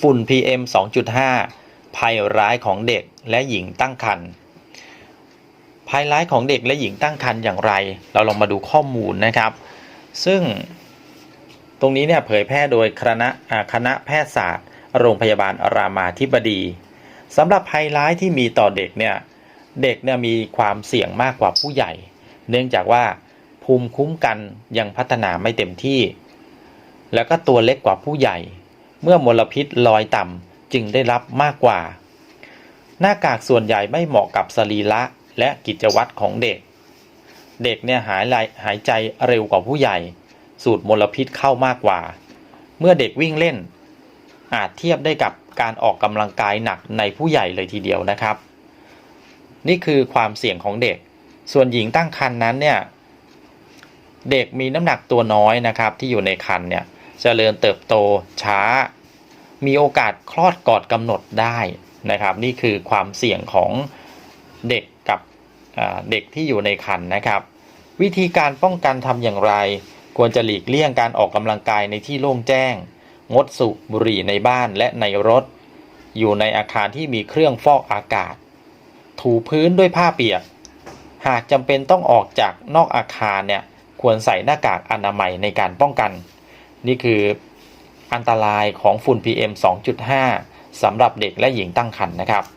ฝุ่น PM 2.5 ภัยร้ายของเด็กและหญิงตั้งครรภ์ภัยร้ายของเด็กและหญิงตั้งครรภ์อย่างไร เราลองมาดูข้อมูลนะครับ ซึ่งตรงนี้เนี่ยเผยแพร่โดยคณะคณะแพทยศาสตร์ โรงพยาบาลรามาธิบดีสำหรับภัยร้ายที่มีต่อเด็กเนี่ยเด็กเนี่ยมีความเสี่ยงมากกว่าผู้ใหญ่ เนื่องจากว่าภูมิคุ้มกันยังพัฒนาไม่เต็มที่ แล้วก็ตัวเล็กกว่าผู้ใหญ่ เมื่อมลพิษลอยต่ำจึงได้รับมากกว่า หน้ากากส่วนใหญ่ไม่เหมาะกับสรีระและกิจวัตรของเด็ก เด็กเนี่ยหายใจหายใจเร็วกว่าผู้ใหญ่ สูดมลพิษเข้ามากกว่า เมื่อเด็กวิ่งเล่น อาจเทียบได้กับการออกกำลังกายหนักในผู้ใหญ่เลยทีเดียวนะครับ นี่คือความเสี่ยงของเด็ก ส่วนหญิงตั้งครรภ์นั้นเนี่ยเด็กมีน้ำหนักตัวน้อยนะครับที่อยู่ในครรภ์เนี่ย เจริญเติบโตช้า มีโอกาสคลอดก่อนกำหนดได้นะครับ นี่คือความเสี่ยงของเด็กกับเด็กที่อยู่ในครรภ์นะครับ วิธีการป้องกันทำอย่างไร ควรจะหลีกเลี่ยงการออกกำลังกายในที่โล่งแจ้ง งดสูบบุหรี่ในบ้านและในรถ อยู่ในอาคารที่มีเครื่องฟอกอากาศ ถูพื้นด้วยผ้าเปียก หากจำเป็นต้องออกจากนอกอาคารเนี่ยควรใส่หน้ากากอนามัยในการป้องกัน นี่คืออันตรายของฝุ่น PM 2.5สำหรับเด็กและหญิงตั้งครรภ์นะครับ